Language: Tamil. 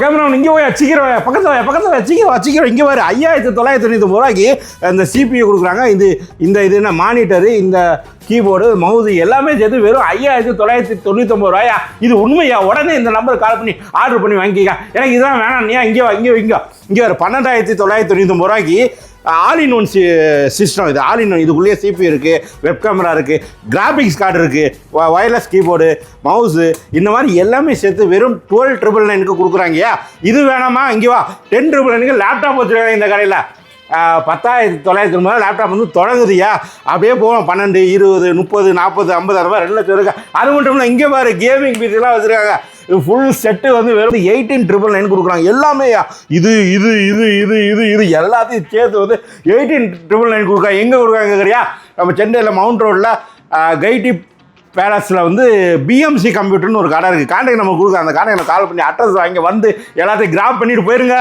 கேமரா இங்கே போய் சீக்கிரம் பக்கத்தில் பக்கத்தில் வா, பக்கத்துல சீக்கிரம் சீக்கிரம் இங்கே வர. ஐயாயிரத்தி தொள்ளாயிரத்தி தொண்ணூற்றி ரூபாய்க்கு இந்த சிபியூ கொடுக்குறாங்க. இது இந்த இது என்ன மானிட்டரு இந்த கீபோர்டு மவுது எல்லாமே சேர்த்து வெறும் ஐயாயிரத்தி தொள்ளாயிரத்தி தொண்ணூத்தொம்பது ரூபாயா? இது உண்மையா? உடனே இந்த நம்பர் கால் பண்ணி ஆர்டர் பண்ணி வாங்கிக்க எனக்கு இதெல்லாம் வேணாம் நீ இங்கே இங்கே இங்கே இங்கே ஒரு பன்னெண்டாயிரத்தி தொள்ளாயிரத்தி தொண்ணூத்தொம்பது ரூபாய்க்கு ஆல் இன் ஒன் சிஸ்டம் இது. ஆல் இன் ஒன் இதுக்குள்ளேயே சிபி இருக்குது வெப் கேமரா இருக்குது கிராஃபிக்ஸ் கார்டு இருக்குது ஒயர்லெஸ் கீபோர்டு மவுஸு இந்த மாதிரி எல்லாமே சேர்த்து வெறும் டுவெல் ட்ரிபிள் நைனுக்கு கொடுக்குறாங்கயா இது வேணாமா? இங்கே வா. டென் ட்ரிபிள் நைனுக்கு லேப்டாப் வச்சுருக்காங்க இந்த கடையில். பத்தாயிரத்தி தொள்ளாயிரத்தி தொண்ணூறு லேப்டாப் வந்து தொடங்குதுயா அப்படியே போவோம். பன்னெண்டு இருபது முப்பது நாற்பது ஐம்பது அந்த மாதிரி ரெண்டு லட்சம் இருக்கா அது மட்டும் இல்லை இங்கே பாரு கேமிங் பீஸ்லாம் வச்சுருக்காங்க. ஃபுல் செட்டு வந்து வெறும் எயிட்டீன் ட்ரிபிள் நைன் கொடுக்குறாங்க. எல்லாமே இது இது இது இது இது இது எல்லாத்தையும் சேர்த்து வந்து எயிட்டீன் ட்ரிபிள் நைன் கொடுக்குறாங்க எங்கே கொடுக்குறாங்க கேட்குறியா நம்ம சென்னையில் மவுண்ட் ரோடில் கைட்டி பேலஸில் வந்து பிஎம்சி கம்ப்யூட்டர்னு ஒரு கடை இருக்குது காண்டாக்ட் நம்ம கொடுக்குறோம் அந்த காண்டாக்ட் கால் பண்ணி அட்ரஸ் வாங்கி வந்து எல்லாத்தையும் கிராப் பண்ணிட்டு போயிருங்க.